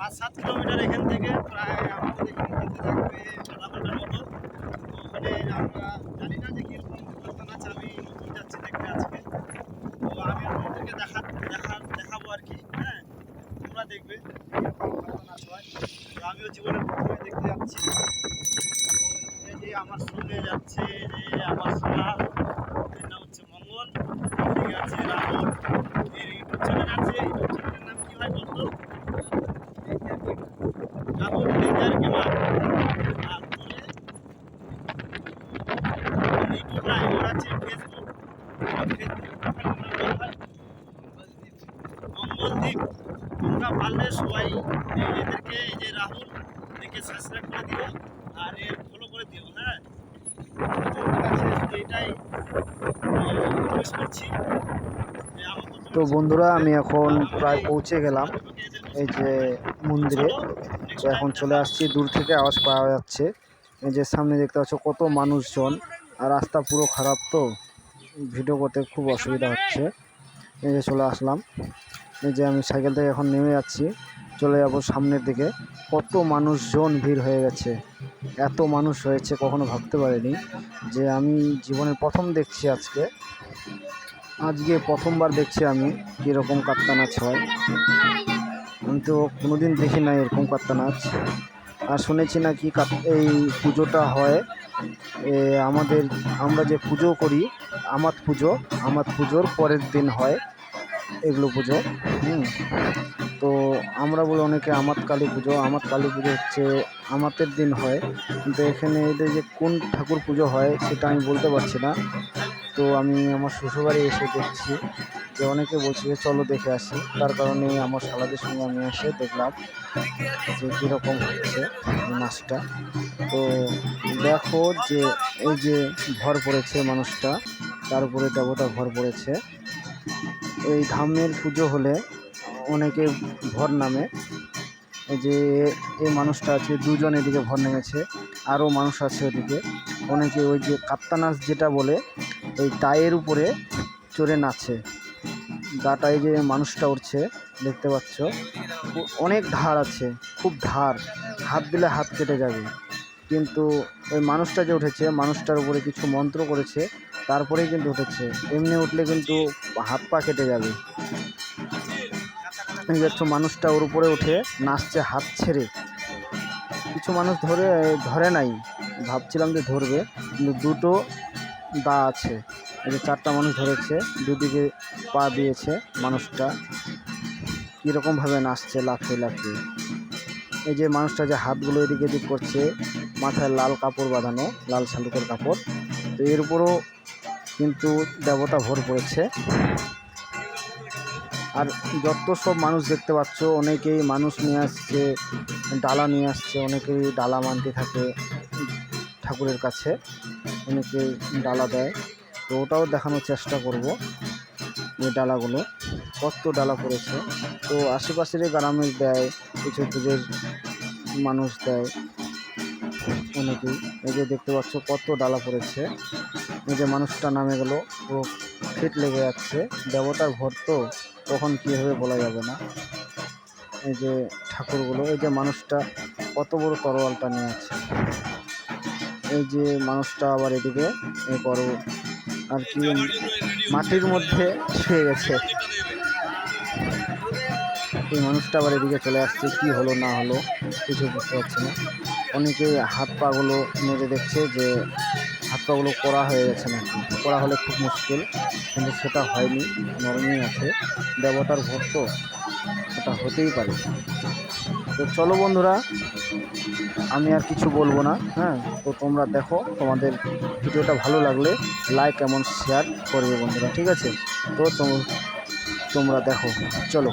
পাঁচ সাত কিলোমিটার এখান থেকে প্রায় আমাদের এখান থেকে থাকবে আধা ঘণ্টার মতো ওখানে আমরা জানি না যে কীরকম দোকান আছে আমি নতুন যাচ্ছি দেখতে আজকে। তো আমি আপনাদেরকে দেখা দেখা, দেখাবো আর কি হ্যাঁ? তোমরা দেখবে। দোকান হয় তো আমিও জীবনের প্রথমে দেখতে যাচ্ছি। তো যে আমার সঙ্গে যাচ্ছে যে আমার সোনা এর নাম হচ্ছে মঙ্গল ঠিক আছে রাহুল এর ইউটিউব চ্যানেল আছে ইউটিউব চ্যানেলের নাম কি হয় বলতো রাহুল ডেঞ্জার গেমার আর তোরে ইউটিউব না ওর আছে ফেসবুক ফেসবুক প্রোফাইলের নাম কি হয় মঙ্গলদ্বীপ তোমরা পারলে সবাই এদেরকে এই যে রাহুল এদেরকে সাবস্ক্রাইব করে দিও আর এর ফলো করে দিও হ্যাঁ? এটাই করছি। তো তো বন্ধুরা আমি এখন প্রায় পৌঁছে গেলাম এই যে মন্দিরে। তো এখন চলে আসছি দূর থেকে আওয়াজ পাওয়া যাচ্ছে। এই যে সামনে দেখতে পাচ্ছ কত মানুষজন। আর রাস্তা পুরো খারাপ তো, ভিডিও করতে খুব অসুবিধা হচ্ছে। এই যে চলে আসলাম। এই যে আমি সাইকেল থেকে এখন নেমে যাচ্ছি, চলে যাব সামনের দিকে। কত মানুষজন ভিড় হয়ে গেছে, এত মানুষ হয়েছে, কখনো ভাবতে পারিনি যে আমি জীবনের প্রথম দেখছি আজকে। আজকে প্রথমবার দেখছি আমি কীরকম কাত্তা নাচ হয়। আমি তো কোনোদিন দেখি না এরকম কাত্তা নাচ আর শুনেছি নাকি এই পুজোটা হয় আমাদের, আমরা যে পুজো করি, আমাত পুজো, আমাত পুজোর পরের দিন হয় এগুলো পুজো, হুম। তো আমরা বলি অনেকে আমাত কালী পুজো, আমাত কালী পুজো হচ্ছে আমাতের দিন হয়। কিন্তু এখানে এদের যে কোন ঠাকুর পুজো হয় সেটা আমি বলতে পারছি না। তো আমি আমার শ্বশুরবাড়ি এসে দেখছি যে অনেকে বলছে যে চলো দেখে আসি। তার কারণে আমার শালাদের সঙ্গে আমি এসে দেখলাম যে কীরকম হচ্ছে মাছটা। তো দেখো যে এই যে ভর পড়েছে মানুষটা, তার উপরে দেবতা ভর পড়েছে। এই ধামের পুজো হলে অনেকে ভর নামে। যে এই মানুষটা আছে, দুজন এদিকে ভর নেমেছে, আরও মানুষ আছে ওদিকে। অনেকে ওই যে কাপ্তা নাচ যেটা বলে, এই টায়ের উপরে চড়ে নাচে। গাটায় যে মানুষটা উঠছে দেখতে পাচ্ছ। অনেক ধার আছে, খুব ধার। হাত দিলে হাত কেটে যাবে। কিন্তু ওই মানুষটা যে উঠেছে, মানুষটার উপরে কিছু মন্ত্র করেছে, তারপরেই কিন্তু উঠেছে। এমনি উঠলে কিন্তু হাত পা কেটে যাবে। দেখছ মানুষটা ওর উপরে উঠে নাচছে, হাত ছেড়ে। কিছু মানুষ ধরে ধরে নাই। ভাবছিলাম যে ধরবে, কিন্তু দুটো দা আছে। এই যে চারটা মানুষ ধরেছে, দুদিকে পা দিয়েছে মানুষটা। কীরকমভাবে নাচছে লাফিয়ে লাফিয়ে। এই যে মানুষটা যে হাতগুলো এদিকে এদিক করছে, মাথায় লাল কাপড় বাঁধানো, লাল শালুকের কাপড়। তো এর উপরও কিন্তু দেবতা ভর পড়েছে। আর যত সব মানুষ দেখতে পাচ্ছ, অনেকেই মানুষ নিয়ে আসছে, ডালা নিয়ে আসছে, অনেকেই ডালা মানতে থাকে। ঠাকুরের কাছে। অনেকেই ডালা দেয়। তো ওটাও দেখানোর চেষ্টা করব এই ডালাগুলো। কত ডালা পড়েছে। তো আশেপাশের গ্রামের দেয়, কিছু পুজোর মানুষ দেয়। অনেকেই এই যে দেখতে পাচ্ছ কত ডালা পড়েছে। এই যে মানুষটা নামে গেল পুরো ফিট লেগে যাচ্ছে। দেবতার ঘর তো, কখন কী হবে বলা যাবে না। এই যে ঠাকুরগুলো, এই যে মানুষটা কত বড় তরোয়ালটা নিয়ে আছে। এই যে মানুষটা আবার এদিকে বড় আর কি মাটির মধ্যে শুয়ে গেছে। এই মানুষটা আবার এদিকে চলে আসছে, কি হলো না হলো কিছু বুঝতে পারছি না। অনেকে হাত পাগুলো নেড়ে দেখছে যে হাত পাগুলো কড়া হয়ে গেছে নাকি। কড়া হলে খুব মুশকিল, কিন্তু সেটা হয়নি, নরমই আছে। দেবতার ভোট তো সেটা হতেই পারে। তো চলো বন্ধুরা, আমি আর কিছু বলব না হ্যাঁ? তো তোমরা দেখো, তোমাদের ভিডিওটা ভালো লাগলে লাইক এমন শেয়ার করবে বন্ধুরা, ঠিক আছে? তো তোম- তোমরা দেখো, চলো।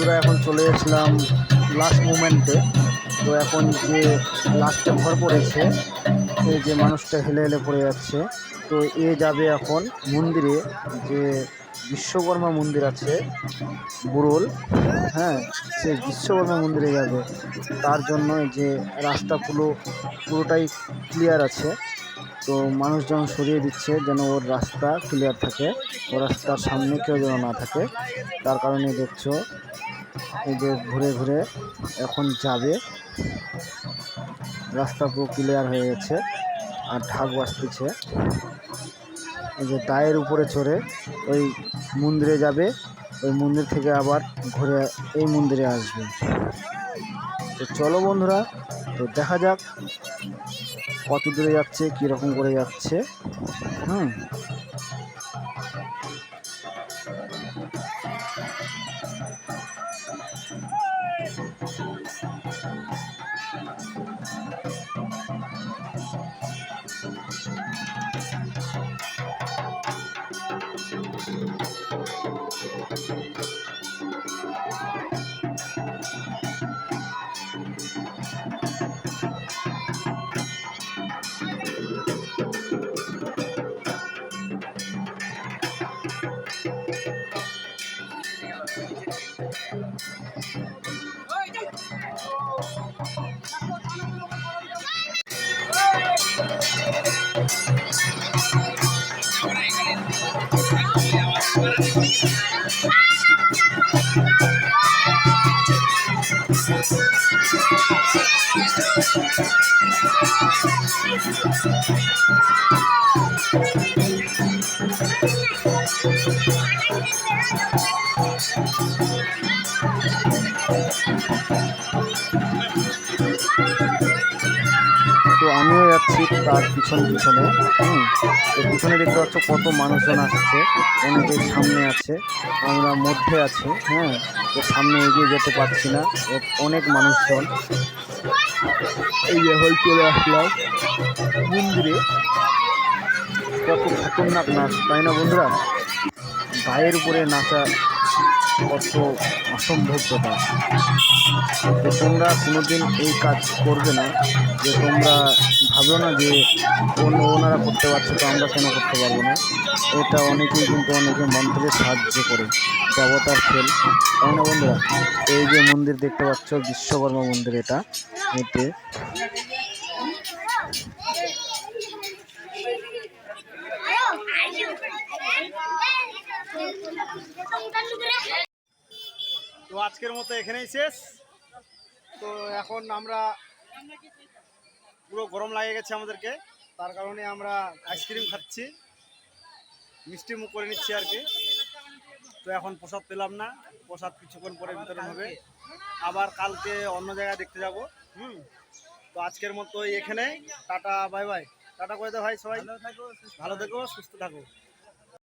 বন্ধুরা, এখন চলে এসলাম লাস্ট মুমেন্টে তো এখন যে লাস্টে ভর পড়েছে, এই যে মানুষটা হেলে হেলে পড়ে যাচ্ছে, তো এ যাবে এখন মন্দিরে যে বিশ্বকর্মা মন্দির আছে, বুরোল। হ্যাঁ সে বিশ্বকর্মা মন্দিরে যাবে। তার জন্য যে রাস্তা পুরো পুরোটাই ক্লিয়ার আছে। তো মানুষজন সরিয়ে দিচ্ছে যেন ওর রাস্তা ক্লিয়ার থাকে। ও রাস্তার সামনে কেউ যেন না থাকে। তার কারণে দেখছ, এই যে ঘুরে ঘুরে এখন যাবে। রাস্তা পুরো ক্লিয়ার হয়ে গেছে। আর ঢাক বাজতেছে। যে দায়ের উপরে চড়ে ওই মন্দিরে যাবে, ওই মন্দির থেকে আবার ঘুরে এই মন্দিরে আসবে। তো চলো বন্ধুরা, তো দেখা যাক কত দূরে যাচ্ছে, কীরকম করে যাচ্ছে। হুম। Thank you. তার পিছন পিছনে। হুম পিছনে দেখতে পাচ্ছ কত মানুষজন আসছে অনেকে সামনে আছে, আমরা মধ্যে আছি হ্যাঁ তো সামনে এগিয়ে যেতে পারছি না অনেক মানুষজন। এই হল চলে আসলাম মন্দিরে। কত খতরনাক নাচ, তাই না বন্ধুরা? গায়ের উপরে নাচা কত অসম্ভব তো তোমরা কোনোদিন এই কাজ করবে না, যে তোমরা ভাবো না যে অন্য ওনারা করতে পারছে তো আমরা কেন করতে পারব না। এটা অনেকেই কিন্তু অনেকে মন্ত্রের সাহায্য করে দেবতার খেল। তাই না বন্ধুরা? এই যে মন্দির দেখতে পাচ্ছ, বিশ্বকর্মা মন্দির এটা। এতে তো আজকের মতো এখানেই শেষ। তো এখন আমরা পুরো গরম লাগে গেছে আমাদেরকে, তার কারণে আমরা আইসক্রিম খাচ্ছি। মিষ্টি মুখ করে নিচ্ছি আর কি। তো এখন প্রসাদ পেলাম না, প্রসাদ কিছুক্ষণ পরে বিতরণ হবে। আবার কালকে অন্য জায়গায় দেখতে যাব, হুম। তো আজকের মতো এখানে টাটা, বাই বাই। টাটা করে দাও ভাই সবাই। ভালো থেকো, সুস্থ থাকো।